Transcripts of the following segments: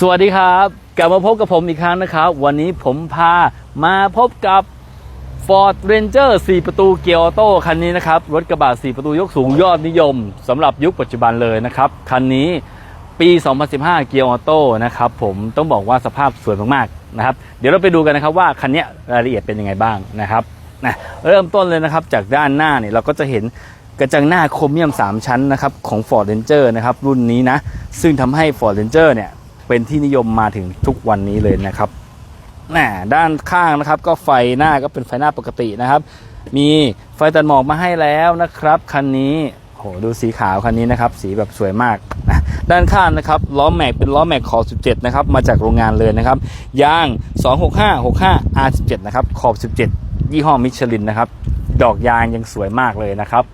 สวัสดีครับ กลับมาพบกับผมอีกครั้งนะครับ วันนี้ผมพามาพบกับ Ford Ranger 4 ประตูเกียร์ออโต้คันนี้นะครับ รถกระบะ4 ประตูยกสูงยอดนิยมสำหรับยุคปัจจุบันเลยนะครับ คันนี้ปี 2015 เกียร์ออโต้นะครับผมต้องบอกว่าสภาพสวยมากๆนะครับ เดี๋ยวเราไปดูกันนะครับว่าคันนี้รายละเอียดเป็นยังไงบ้างนะครับนะเริ่มต้นเลยนะครับจากด้านหน้าเนี่ยเราก็จะเห็นกระจังหน้าโครเมียม 3 ชั้นนะครับของ Ford Ranger นะครับรุ่นนี้นะซึ่งทำให้ Ford Ranger เนี่ย เป็นที่นิยมมาถึงทุกวันนี้เลยนะครับน่ด้านข้างนะครับ ก็ไฟหน้าก็เป็นไฟหน้าปกตินะครับ มีไฟตัดหมอกมาให้แล้วนะครับคันนี้โหดูสีขาวคันนี้นะครับ สีแบบสวยมากนะด้านข้างนะครับล้อแม็กเป็นล้อแม็กขอบ 17 นะครับ มาจากโรงงานเลยนะครับยาง 265 65 R17 นะครับขอบ 17 ยี่ห้อมิชลินนะครับ ดอกยางยังสวยมากเลยนะครับ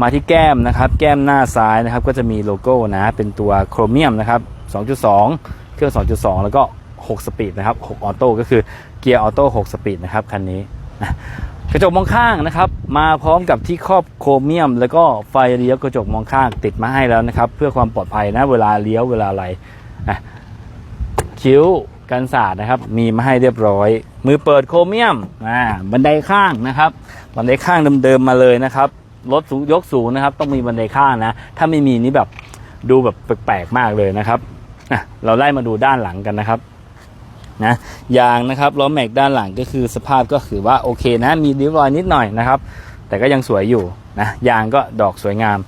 มาที่แก้มนะครับ แก้มหน้าซ้ายนะครับ ก็จะมีโลโก้นะเป็นตัวโครเมียมนะครับ 2.2 เครื่อง 2.2 แล้วก็ 6 สปีดนะครับ 6 ออโต้ก็คือเกียร์ออโต้ 6 สปีดนะครับคันนี้กระจกมองข้างนะครับ มาพร้อมกับที่ครอบโครเมียม แล้วก็ไฟเลี้ยวกระจกมองข้างติดมาให้แล้วนะครับ เพื่อความปลอดภัยนะเวลาเลี้ยวเวลาอะไรนะคิ้วกันสาดนะครับ มีมาให้เรียบร้อย มือเปิดโครเมียมอ่าบันไดข้างนะครับ บันไดข้างเดิมๆมาเลยนะครับรถสูงยกสูงนะครับ ต้องมีบันไดข้างนะ ถ้าไม่มีนี่แบบดูแบบแปลกๆมากเลยนะครับ อะเราไล่มาดูด้านหลังกันนะครับนะยางนะครับล้อแม็กด้านหลังก็คือสภาพก็ถือว่าโอเคนะมีริ้วรอยนิดหน่อยนะครับ แต่ก็ยังสวยอยู่นะยางก็ดอกสวยงาม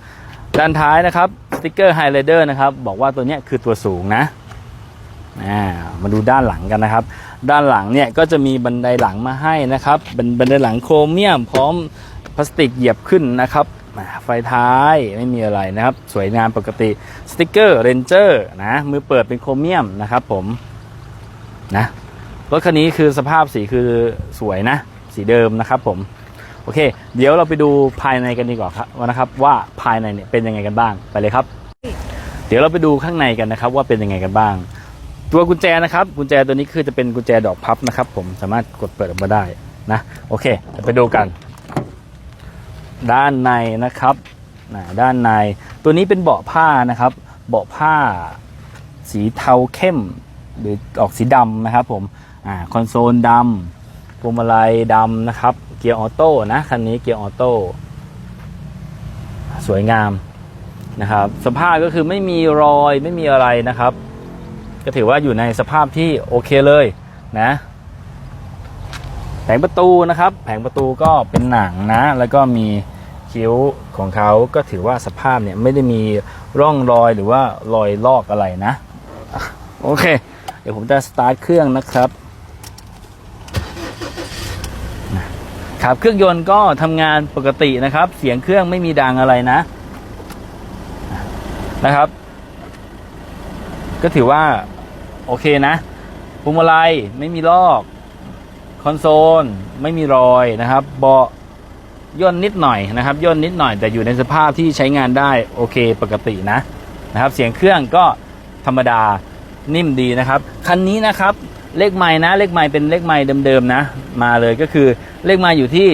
ด้านท้ายนะครับสติกเกอร์ไฮไลเดอร์นะครับบอกว่าตัวเนี้ยคือตัวสูงนะมาดูด้านหลังกันนะครับ ด้านหลังเนี่ยก็จะมีบันไดหลังมาให้นะครับเป็นบันไดหลังโครเมียมพร้อมพลาสติกเหยียบขึ้นนะครับ ไฟท้ายไม่มีอะไรนะครับ สวยงามปกติสติกเกอร์เรนเจอร์นะมือเปิดเป็นโครเมียมนะครับผมนะรถคันนี้คือสภาพสีคือสวยนะ สีเดิมนะครับผม โอเค เดี๋ยวเราไปดูภายในกันดีกว่าครับว่านะครับ ว่าภายในเนี่ยเป็นยังไงกันบ้างไปเลยครับ เดี๋ยวเราไปดูข้างในกันนะครับ ว่าเป็นยังไงกันบ้าง ตัวกุญแจนะครับ กุญแจตัวนี้คือจะเป็นกุญแจดอกพับนะครับ ผมสามารถกดเปิดออกมาได้นะ โอเคไปดูกัน ด้านในนะครับนะด้านใน ตัวนี้เป็นเบาะผ้านะครับ เบาะผ้าสีเทาเข้ม หรือออกสีดำนะครับผมอ่าคอนโซลดำพวงมาลัยดำนะครับ เกียร์ออโต้นะคันนี้เกียร์ออโต้สวยงามนะครับสภาพก็คือไม่มีรอยไม่มีอะไรนะครับ ก็ถือว่าอยู่ในสภาพที่โอเคเลยนะ แผงประตูนะครับ แผงประตูก็เป็นหนังนะ แล้วก็มีคิ้วของเขาก็ถือว่าสภาพเนี่ยไม่ได้มีร่องรอยหรือว่ารอยลอกอะไรนะ โอเค เดี๋ยวผมจะสตาร์ทเครื่องนะครับครับเครื่องยนต์ก็ทำงานปกตินะครับ เสียงเครื่องไม่มีดังอะไรนะนะครับ ก็ถือว่า โอเคนะพวงมาลัยไม่มีลอก คอนโซลไม่มีรอยนะครับเบาะย่นนิดหน่อยนะครับย่นนิดหน่อยแต่อยู่ในสภาพที่ใช้งานได้โอเคปกตินะนะครับ เสียงเครื่องก็ธรรมดานิ่มดีนะครับ คันนี้นะครับเลขไม้นะเลขไม้เป็นเลขไม้เดิมๆนะ มาเลยก็คือเลขไม้อยู่ที่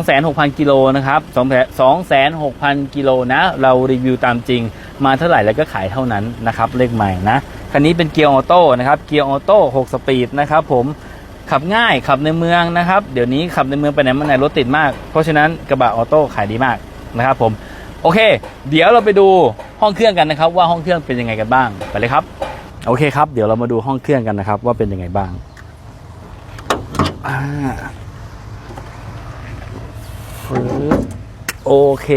26,000กิโลนะครับ26,000กิโลนะ เรารีวิวตามจริง มาเท่าไหร่แล้วก็ขายเท่านั้นนะครับ เลขใหม่นะ คันนี้เป็นเกียร์ออโต้นะครับ เกียร์ออโต้6สปีดนะครับผม ขับง่ายขับในเมืองนะครับ เดี๋ยวนี้ขับในเมืองไปไหนมาไหนรถติดมาก เพราะฉะนั้นกระบะออโต้ขายดีมากนะครับผมโอเค เดี๋ยวเราไปดูห้องเครื่องกันนะครับ ว่าห้องเครื่องเป็นยังไงกันบ้างไปเลยครับ โอเคครับ เดี๋ยวเรามาดูห้องเครื่องกันนะครับ ว่าเป็นยังไงบ้างโอเค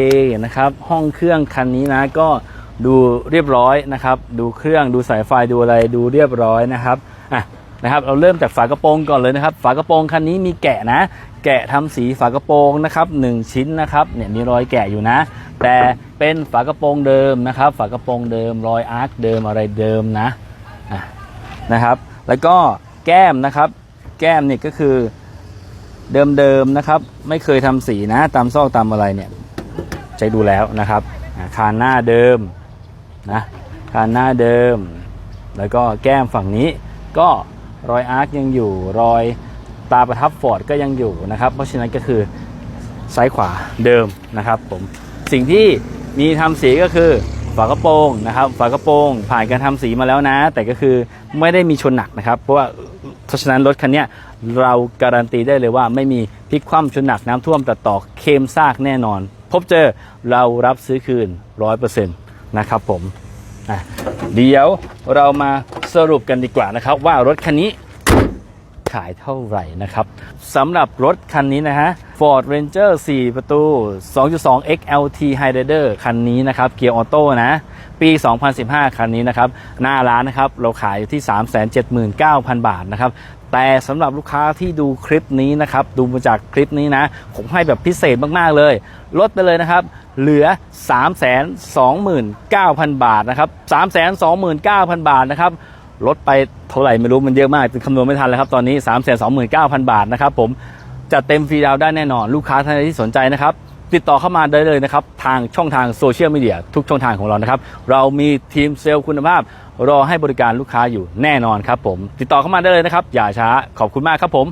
นะครับ ห้องเครื่องคันนี้นะก็ดูเรียบร้อยนะครับ ดูเครื่องดูสายไฟดูอะไรดูเรียบร้อยนะครับอะ นะครับเราเริ่มจากฝากระโปรงก่อนเลยนะครับ ฝากระโปรงคันนี้มีแกะนะ แกะทำสีฝากระโปรงนะครับหนึ่งชิ้นนะครับเนี่ยมีรอยแกะอยู่นะ แต่เป็นฝากระโปรงเดิมนะครับ ฝากระโปรงเดิมรอยอาร์คเดิมอะไรเดิมนะนะครับ แล้วก็แก้มนะครับ แก้มเนี่ยก็คือเดิมๆนะครับ ไม่เคยทำสีนะ ตามซอกตามอะไรเนี่ยใช้ดูแล้วนะครับคานหน้าเดิมนะคานหน้าเดิม แล้วก็แก้มฝั่งนี้ก็ รอยอาร์คยังอยู่รอยตาประทับฟอร์ดก็ยังอยู่นะครับ เพราะฉะนั้นก็คือซ้ายขวาเดิมนะครับผมสิ่งที่มีทำสีก็คือฝากระโปรงนะครับฝากระโปรงผ่านการทำสีมาแล้วนะ แต่ก็คือไม่ได้มีชนหนักนะครับ เพราะว่าเพราะฉะนั้นรถคันนี้เราการันตีได้เลยว่าไม่มีพลิกคว่ำชนหนักน้ำท่วมตัดต่อเคมซากแน่นอน พบเจอเรารับซื้อคืน 100%นะครับผมเดี๋ยวเรามา สรุปกันดีกว่านะครับ ว่ารถคันนี้ขายเท่าไหร่นะครับสำหรับรถคันนี้นะฮะ Ford Ranger 4 ประตู 2.2 XLT Highlander คันนี้นะครับ เกียร์ออโต้นะ ปี 2015 คันนี้นะครับ หน้าร้านนะครับ เราขายอยู่ที่ 379,000 บาทนะครับ แต่สำหรับลูกค้าที่ดูคลิปนี้นะครับ ดูมาจากคลิปนี้นะ ผมให้แบบพิเศษมาก ๆ เลย ลดไปเลยนะครับเหลือ 329,000 บาทนะครับ 329,000 บาทนะครับ ลดไปเท่าไหร่ไม่รู้มันเยอะมากคำนวณไม่ทันแล้วครับตอนนี้ 3 2 9 0 0 0 บาทนะครับผมจะเต็มฟรีดาวได้แน่นอนลูกค้าท่านใดที่สนใจนะครับติดต่อเข้ามาได้เลยนะครับทางช่องทางโซเชียลมีเดียทุกช่องทางของเรานะครับ เรามีทีมเซลล์คุณภาพ รอให้บริการลูกค้าอยู่แน่นอนครับผม ติดต่อเข้ามาได้เลยนะครับ อย่าช้าขอบคุณมากครับผม